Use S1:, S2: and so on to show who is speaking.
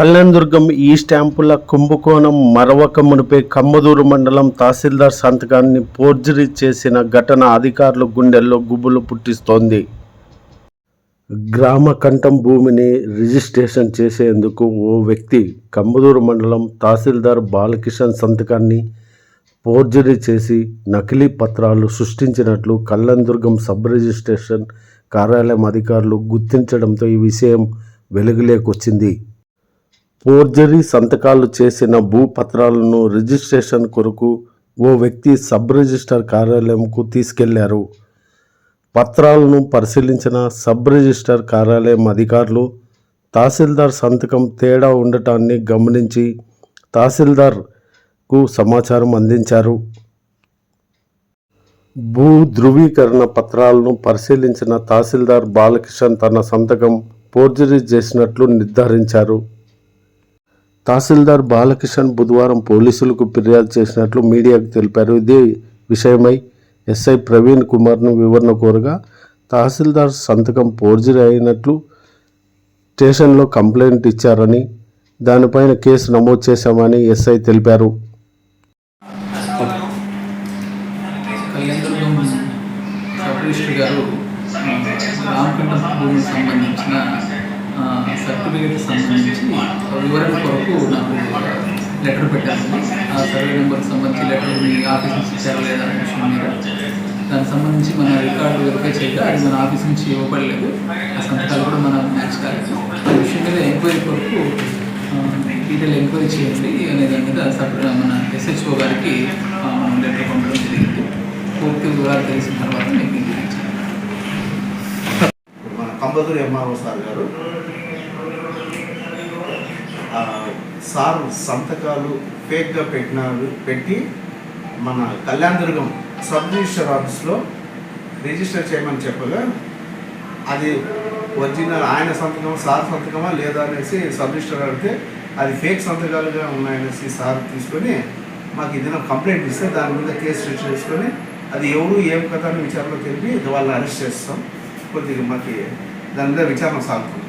S1: కళ్యాణదుర్గం ఈ స్టాంపుల కుంభకోణం మరవక మునిపే కమ్మదూరు మండలం తహసీల్దార్ సంతకాన్ని ఫోర్జరీ చేసిన ఘటన అధికారుల గుండెల్లో గుబులు పుట్టిస్తోంది. గ్రామ కంఠం భూమిని రిజిస్ట్రేషన్ చేసేందుకు ఓ వ్యక్తి కమ్మదూరు మండలం తహసీల్దార్ బాలకిషన్ సంతకాన్ని ఫోర్జరీ చేసి నకిలీ పత్రాలు సృష్టించినట్లు కళ్యాణదుర్గం సబ్ రిజిస్ట్రేషన్ కార్యాలయం అధికారులు గుర్తించడంతో ఈ విషయం వెలుగులేకొచ్చింది ఫోర్జరీ సంతకాలు చేసిన భూపత్రాలను రిజిస్ట్రేషన్ కొరకు ఓ వ్యక్తి సబ్ రిజిస్టర్ కార్యాలయంకు తీసుకెళ్ళారు. పత్రాలను పరిశీలించిన సబ్ రిజిస్టర్ కార్యాలయం అధికారులు తహసీల్దార్ సంతకం తేడా ఉండటాన్ని గమనించి తహసీల్దార్కు సమాచారం అందించారు. భూ ధృవీకరణ పత్రాలను పరిశీలించిన తహసీల్దార్ బాలకిషన్ తన సంతకం ఫోర్జరీ చేసినట్లు నిర్ధారించారు. తహసీల్దార్ బాలకిషన్ బుధవారం పోలీసులకు ఫిర్యాదు చేసినట్లు మీడియాకు తెలిపారు. ఇదే విషయమై ఎస్ఐ ప్రవీణ్ కుమార్ను వివరణ కోరగా తహసీల్దార్ సంతకం ఫోర్జరీ అయినట్లు స్టేషన్లో కంప్లైంట్ ఇచ్చారని దానిపైన కేసు నమోదు చేశామని ఎస్ఐ తెలిపారు.
S2: గారు భూమికి సంబంధించిన సర్టిఫికేట్ సంబంధించి వివరణ కొరకు నాకు లెటర్ పెట్టాను ఆ సర్వే నెంబర్కి సంబంధించి లెటర్ మీ ఆఫీస్ నుంచి ఇచ్చారా లేదా అనే విషయం మీద. దానికి సంబంధించి మన రికార్డు వెరిఫై చేయగా అది మన ఆఫీస్ నుంచి ఇవ్వబడలేదు. ఆ సంతకాలు కూడా మనం మ్యాచ్ కాలేదు. ఆ విషయం మీద ఎంక్వైరీ కొరకు డీటెయిల్ ఎంక్వైరీ చేయండి అనే దాని మీద మన ఎస్హెచ్ఓ గారికి లెటర్ పంపడం జరిగింది. పూర్తి వివరాలు తెలిసిన తర్వాత మీకు ఇంటికి
S3: ఎంఆర్ఓ సార్ గారు సార్ సంతకాలు ఫేక్గా పెట్టినారు పెట్టి మన కళ్యాణదుర్గం సబ్ రిజిస్టర్ ఆఫీస్లో రిజిస్టర్ చేయమని చెప్పగా అది ఒరిజినల్ ఆయన సంతకం సార్ సంతకమా లేదా అనేసి సబ్ రిజిస్టర్ అడిగితే అది ఫేక్ సంతకాలుగా ఉన్నాయనేసి సార్ తీసుకొని మాకు ఏదైనా కంప్లైంట్ ఇస్తే దాని మీద కేసు రిజిస్టర్ చేసుకొని అది ఎవరు ఏం కథ అని విచారణ తెలిపి వాళ్ళని అరెస్ట్ చేస్తాం. కొద్దిగా మాకు దాని మీద విచారణ సాగుతుంది.